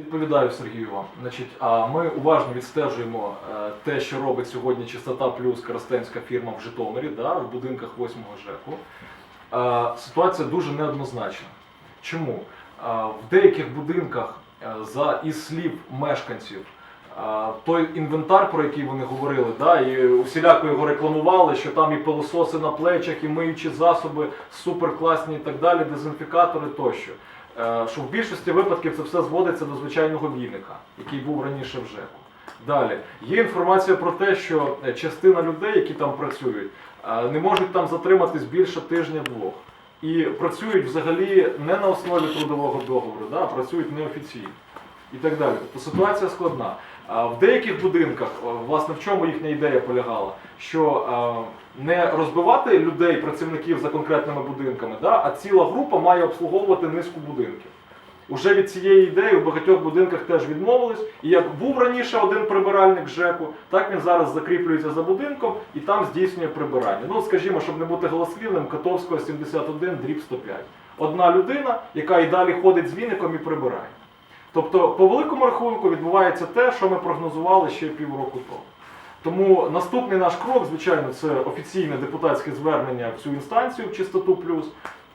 Відповідаю Сергію вам. Значить, а ми уважно відстежуємо е, те, що робить сьогодні Чистота Плюс Коростенська фірма в Житомирі, да, в будинках 8-го ЖЕКу. Е, Ситуація дуже неоднозначна. Чому? Е, В деяких будинках, за із слів мешканців, той інвентар, про який вони говорили, да, і усіляко його рекламували, що там і пилососи на плечах, і миючі засоби суперкласні і так далі, дезінфікатори тощо. Е, Що в більшості випадків це все зводиться до звичайного віника, який був раніше в ЖЕКу. Далі є інформація про те, що е, частина людей, які там працюють, е, не можуть там затриматись більше тижня-двох. І працюють взагалі не на основі трудового договору, да, а працюють неофіційно і так далі. Тобто ситуація складна. В деяких будинках, власне, в чому їхня ідея полягала, що не розбивати людей, працівників за конкретними будинками, да, а ціла група має обслуговувати низку будинків. Уже від цієї ідеї у багатьох будинках теж відмовились. І як був раніше один прибиральник ЖЕКу, так він зараз закріплюється за будинком і там здійснює прибирання. Ну, скажімо, щоб не бути голослівним, Котовського 71, дріб 105. Одна людина, яка і далі ходить з віником і прибирає. Тобто, по великому рахунку відбувається те, що ми прогнозували ще півроку тому. Тому наступний наш крок, звичайно, це офіційне депутатське звернення в цю інстанцію в чистоту плюс.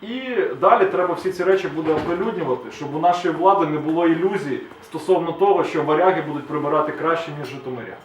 І далі треба всі ці речі буде оприлюднювати, щоб у нашої влади не було ілюзій стосовно того, що варяги будуть прибирати краще, ніж житомиряни.